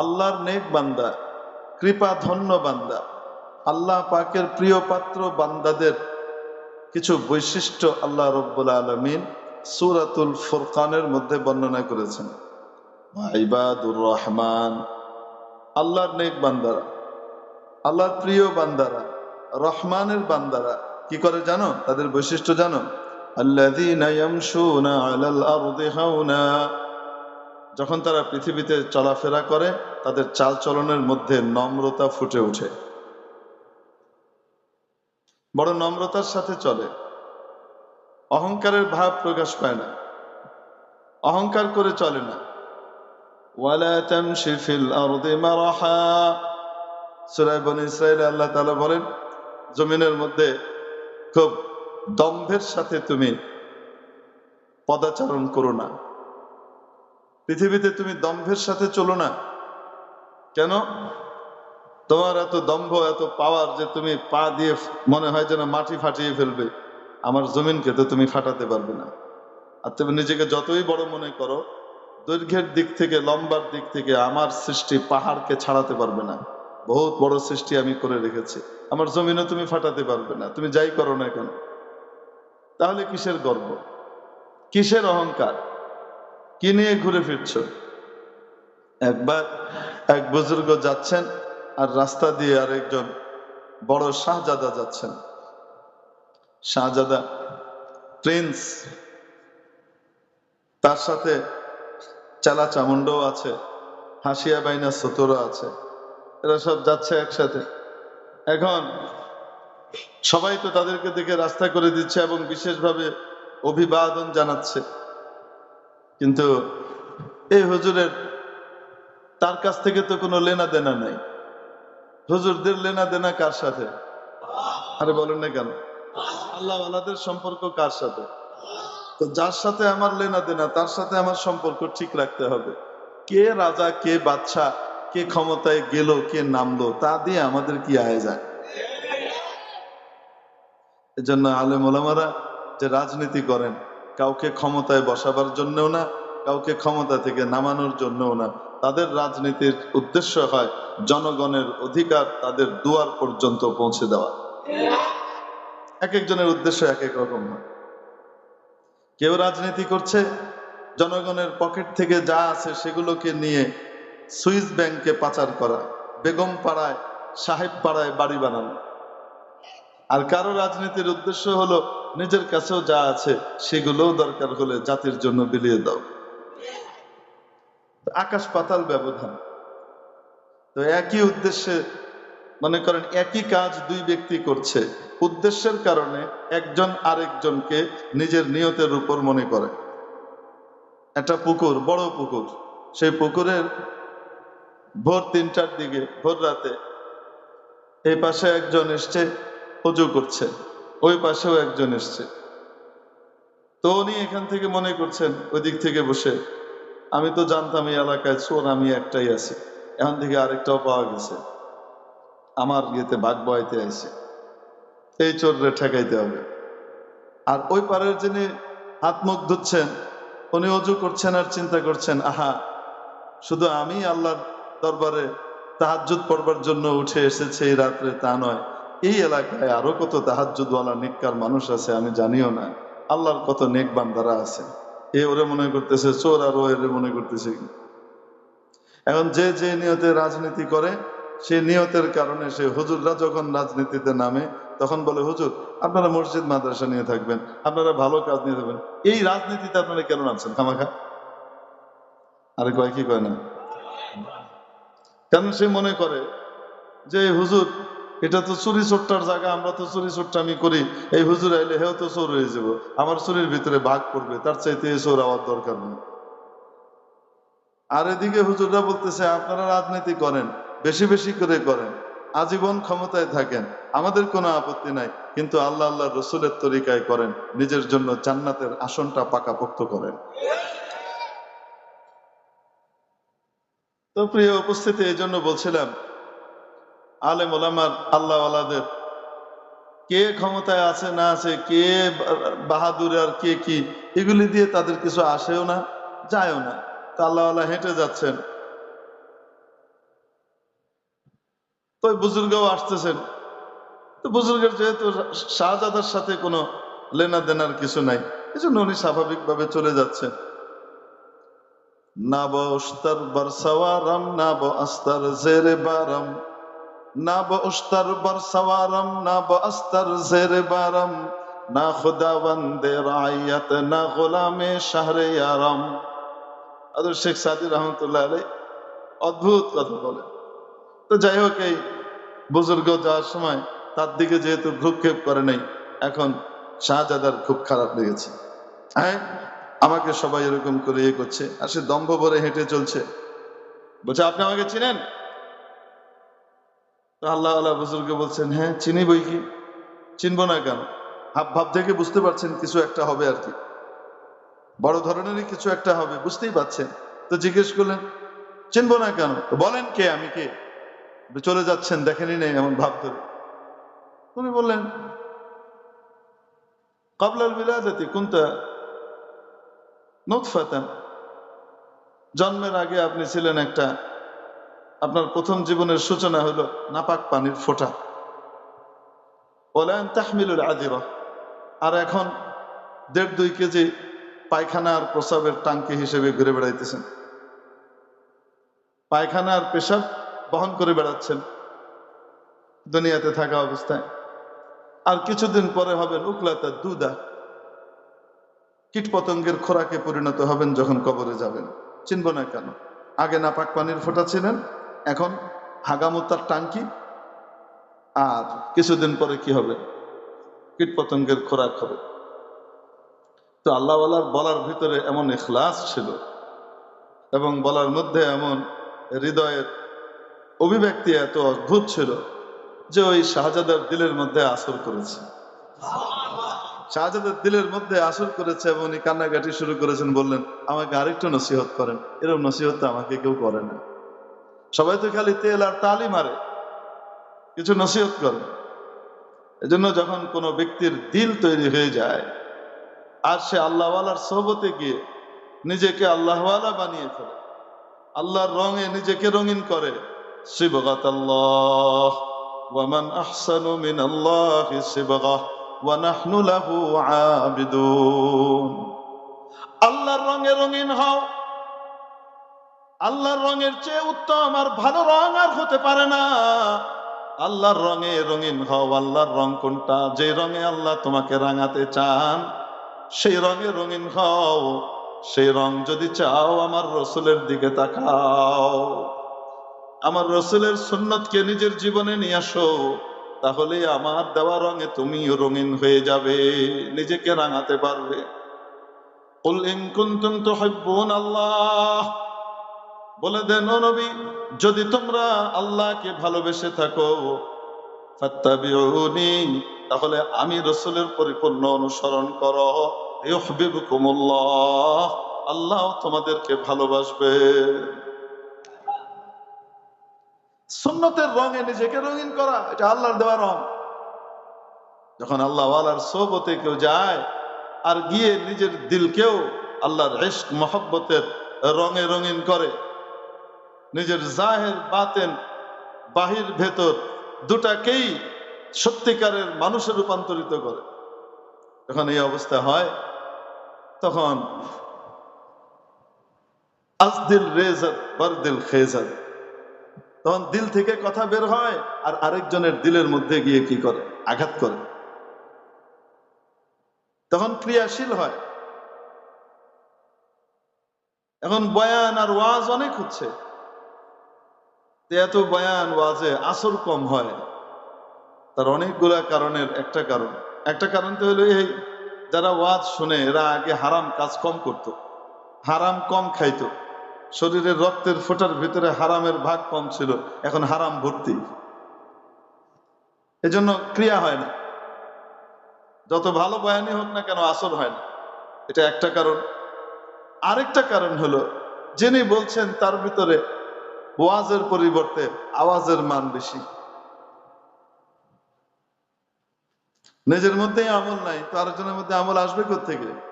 আল্লাহর নেক বান্দা, কৃপা ধন্য বান্দা, আল্লাহ পাকের প্রিয় পাত্র বান্দাদের কিছু বৈশিষ্ট্য আল্লাহ রব্বুল আলমিন সুরাতুল ফুরকানের মধ্যে বর্ণনা করেছেন। ইবাদুর রহমান, আল্লাহর নেক বান্দারা, আল্লাহর প্রিয় বান্দারা, রহমানের বান্দারা, কি করে জানো? তাদের বৈশিষ্ট্য জানো? আল্লাযীনা যখন তারা পৃথিবীতে চলাফেরা করে, তাদের চাল চলনের মধ্যে নম্রতা ফুটে ওঠে। বড় নম্রতার সাথে চলে। অহংকারের ভাব প্রকাশ পায় না। অহংকার করে চলে না। আল্লাহ বলেন, জমিনের মধ্যে খুব দম্ভের সাথে তুমি পদাচারণ করো না। পৃথিবীতে তুমি দম্ভের সাথে চলো না। কেন? তোমার এত দম্ভ, এত পাওয়ার যে তুমি পা দিয়ে মনে হয় যেন মাটি ফাটিয়ে ফেলবে। আমার জমিনকে তো তুমি ফাটাতে পারবে না। আর তুমি নিজেকে যতই বড় মনে করো, দৈর্ঘ্যের দিক থেকে, লম্বার দিক থেকে আমার সৃষ্টি পাহাড়কে ছাড়াতে পারবে না। বহুত বড় সৃষ্টি আমি করে রেখেছি। আমার জমিনও তুমি ফাটাতে পারবে না। তুমি যাই করো না কেন? তাহলে কিসের গর্ব? কিসের অহংকার? কি নিয়ে ঘুরে ফিরছ? একবার এক বুজুর্গ যাচ্ছেন আর রাস্তা দিয়ে আরেকজন বড় শাহজাদা যাচ্ছেন। শাহজাদা প্রিন্স। তার সাথে চালা চামুন্ডও আছে, হাসিয়া বাইনা সতরও আছে। এরা সব যাচ্ছে একসাথে। এখন সবাই তো তাদেরকে দেখে রাস্তা করে দিচ্ছে এবং বিশেষভাবে অভিবাদন জানাচ্ছে। কিন্তু এই হুজুরের তার কাছ থেকে তো কোনো লেনা দেনা নাই। হুজুরদের লেনা দেনা কার সাথে? আরে বলেন না কেন? আল্লাহ আল্লাহদের সম্পর্ক কার সাথে? তো যার সাথে আমার লেনা দেনা, তার সাথে আমার সম্পর্ক ঠিক রাখতে হবে। কে রাজা, কে বাদশা কে ক্ষমতায় গেল, কে নামলো, তা দিয়ে আমাদের কি আয় যায়? এজন্য আলেম ওলামারা যে রাজনীতি করেন কাউকে ক্ষমতায় বসাবার জন্যও না, কাউকে ক্ষমতা থেকে নামানোর জন্যও না। তাদের রাজনীতির উদ্দেশ্য হয় জনগণের অধিকার তাদের দুয়ার পর্যন্ত পৌঁছে দেওয়া। এক একজনের উদ্দেশ্য এক এক রকম হয়। কেউ রাজনীতি করছে, জনগণের পকেট থেকে যা আছে সেগুলোকে নিয়ে সুইস ব্যাংকে পাচার করা, বেগম পাড়ায়, সাহেব পাড়ায় বাড়ি বানানো। আর কারও রাজনীতির উদ্দেশ্য হলো নিজের কাছেও যা আছে সেগুলোও দরকার হলে জাতির জন্য বিলিয়ে দাও। আকাশ পাতাল ব্যবধান। তো একই উদ্দেশ্যে মনে করেন একই কাজ দুই ব্যক্তি করছে। উদ্দেশ্যের কারণে একজন আরেকজনকে নিজের নিয়তের উপর মনে করে। একটা পুকুর, বড় পুকুর। সেই পুকুরের ভোর তিনটার দিকে, ভোর রাতে এই পাশে একজন এসছে, পুজো করছে। ওই পাশেও একজন এসছে। তো উনি এখান থেকে মনে করছেন, ওই দিক থেকে বসে, আমি তো জানতাম এই এলাকায় চোর, আমি একটাই আছি। এখন থেকে আরেকটাও পাওয়া গেছে। আমার ইয়েতে বাঘ বয়াইতে আইছে। এই চোররে ঠেকাইতে হবে। আর ওই পারের যিনি হাত মুখ ধুচ্ছেন, উনি অজু করছেন আর চিন্তা করছেন, আহা, শুধু আমি আল্লাহর দরবারে তাহাজ্জুদ পড়বার জন্য উঠে এসেছে এই রাত্রে, তা নয়। এই এলাকায় আরও কত তাহাজ্জুদওয়ালা নেককার মানুষ আছে আমি জানিও না। আল্লাহর কত নেক বান্দারা আছে। এ ওরে মনে করতেছে, চোর আর ও এরে মনে করতেছে। এখন যে যে নিয়তে রাজনীতি করে সেই নিয়তের কারণে সে হুজুররা যখন রাজনীতিতে নামে, তখন বলে, হুজুর, আপনারা মসজিদ, মাদ্রাসা নিয়ে থাকবেন, আপনারা ভালো কাজ নিয়ে থাকবেন। এই রাজনীতিতে আপনারা কেন নামছেন, খামাখা? আরে কয় কি কয় না? কারণ সে মনে করে যে, হুজুর এটা তো চুরি চোরটার জায়গা, আমরা তো চুরি চোরটামি করি। এই হুজুর আইলে হেও তো চোর হয়ে যাব। আমার চুরির ভিতরে ভাগ পড়বে, তার চাইতে এই চোর হওয়ার দরকার নেই। আর এদিকে হুজুররা বলতেছে, আপনারা রাজনীতি করেন, বেশি বেশি করে করেন, আজীবন ক্ষমতায় থাকেন, আমাদের কোনো আপত্তি নাই, কিন্তু আল্লাহ আল্লাহ রসুলের তরিকায় করেন, নিজের জন্য জান্নাতের আসনটা পাকাপোক্ত করেন। তো প্রিয় উপস্থিতি, এই জন্য বলছিলাম আলেম ওলামার আল্লাহ আলাদের কে ক্ষমতায় আছে, না আছে, কে বাহাদুর আর কে কি, এগুলি দিয়ে তাদের কিছু আসেও না, যায়ও না। তা আল্লাহ আল্লাহ হেঁটে যাচ্ছেন। ওই বুজুর্গও আসতেছেন। তো বুজুর্গের যেহেতু শাহজাদার সাথে কোনো লেনা দেনার কিছু নাই এই জন্য উনি স্বাভাবিকভাবে চলে যাচ্ছেন। না বস্তার বরসাওয়ারাম, না ব আস্তার জেরে বারাম। না ব উস্তার বরসাওয়ারাম না ব আস্তার জেরে বারাম। না খুদাবন্দে রাইয়াত, না গোলামে শাহরে আরাম। আদর শেখ সাদি রহমতুল্লাহ আলাই অদ্ভুত কথা বলে। তো যাই হোক, এই বুজুর্গ যাওয়ার সময় তার দিকে যেহেতু ভ্রুক্ষেপ করে নাই, এখন শাহজাদার খুব খারাপ লেগেছে। হ্যাঁ আমাকে সবাই এরকম করে ইয়ে করছে। আর সে দম্ভ ভরে হেঁটে চলছে। বলছে, আপনি আমাকে চিনেন? আল্লাহ আল্লাহ বলছেন হ্যাঁ চিনি বই কি? চিনবো না কেন? হাব ভাব থেকে বুঝতে পারছেন কিছু একটা হবে আর কি। বড় ধরনেরই কিছু একটা হবে, বুঝতেই পারছেন। তো জিজ্ঞেস করলেন, চিনবো না কেন? বলেন কে, আমি কে? চলে যাচ্ছেন দেখেনি নেই এমন ভাব ধরে। উনি বললেন, কাবলাল বিলাদাতি কুন্তা নুতফাতান। জন্মের আগে আপনি ছিলেন একটা আপনার প্রথম জীবনের সূচনা হলো নাপাক পানির ফোঁটা। বলেন তাহমিলুল আদিরা আর এখন দেড় দুই কেজি পায়খানা আর প্রসাবের টাঙ্কি হিসেবে ঘুরে বেড়াইতেছেন। পায়খানা আর পেশাব বহন করে বেড়াচ্ছেন দুনিয়াতে থাকা অবস্থায়। আর কিছুদিন পরে হবেন উকলাতা দুদা। কীট পতঙ্গের খোরাকে পরিণত হবেন যখন কবরে যাবেন। চিনব না কেন? আগে নাপাক পানির ফোঁটা ছিলেন এখন হাগামুতার টাঙ্কি আর কিছুদিন পরে কি হবে? কীট পতঙ্গের খোরাক হবে। তো আল্লাহওয়ালার বলার ভিতরে এমন ইখলাস ছিল এবং বলার মধ্যে এমন হৃদয়ের অভিব্যক্তি এত অদ্ভুত ছিল যে ওই শাহজাদার দিলের মধ্যে আসর করেছে। শাহজাদার দিলের মধ্যে আসর করেছে এবং উনি কান্নাকাটি শুরু করেছেন, বললেন, আমাকে আরেকটু নসিহত করেন। এরকম নসিহত আমাকে কেউ করে না। সবাই তো খালি তেল আর তালি মারে, কিছু নসিহত করে। এজন্য যখন কোনো ব্যক্তির দিল তৈরি হয়ে যায়, আর সে আল্লাহওয়ালার সোহবতে গিয়ে নিজেকে আল্লাহওয়ালা বানিয়ে ফেলে, আল্লাহর রঙে নিজেকে রঙিন করে শিবগাত আল্লাহ, ওয়ামান আহসানু মিন আল্লাহি শিবগাহ ওয়া নাহনু লাহু আবিদুন। আল্লাহর রঙে রঙিন হও আল্লাহর রঙের চেয়ে উত্তম আর ভালো রং আর হতে পারে না আল্লাহর রঙে রঙিন হও আল্লাহর রং কোনটা যে রঙে আল্লাহ তোমাকে রাঙাতে চান সেই রঙে রঙিন হও সেই রং যদি চাও আমার রসুলের দিকে তাকাও আমার রসুলের সুন্নতকে নিজের জীবনে নিয়ে আসো তাহলে আমার দেওয়া রঙে তুমিও রঙিন হয়ে যাবে নিজেকে রাঙাতে পারবে قل إن كنتم تحبون আল্লাহ বলে দেন নবী, যদি তোমরা আল্লাহকে ভালোবেসে থাকো তাহলে আমি রসুলের পরিপূর্ণ অনুসরণ করো। আল্লাহ তোমাদেরকে ভালোবাসবে। সুন্নতের রঙে নিজেকে রঙিন করা, এটা আল্লাহর দেওয়া রং। যখন আল্লাহ আল্লাহর সোবতে কেউ যায়, আর গিয়ে নিজের দিলকেও আল্লাহর ইশক, মহব্বতের রঙে রঙিন করে নিজের জাহের, বাতেন, বাহির ভেতর দুটাকেই সত্যিকারের মানুষে রূপান্তরিত করে। যখন এই অবস্থা হয়, তখন আজদিল রেজাত বরদিল খেজাত তখন দিল থেকে কথা বের হয় আর আরেকজনের দিলের মধ্যে গিয়ে কি করে? আঘাত করে। তখন ক্রিয়াশীল হয়। এখন বয়ান আর ওয়াজ অনেক হচ্ছে। এত বয়ান, ওয়াজে আসর কম হয়। তার অনেকগুলা কারণের একটা কারণ। একটা কারণ তো হলো এই, যারা ওয়াজ শুনে এরা আগে হারাম কাজ কম করত। হারাম কম খাইতো। শরীরের রক্তের ফোটার ভিতরে হারামের ভাগ কম ছিল। এখন হারাম ভর্তি। এজন্য ক্রিয়া হয় না। যত ভালো বয়ানই হোক না কেন আসর হয় না। এটা একটা কারণ। আরেকটা কারণ হলো, যিনি বলছেন তার ভিতরে ওয়াজের পরিবর্তে আওয়াজের মান বেশি। নিজের মধ্যেই আমল নাই, তো আরেকজনের মধ্যে আমল আসবে থেকে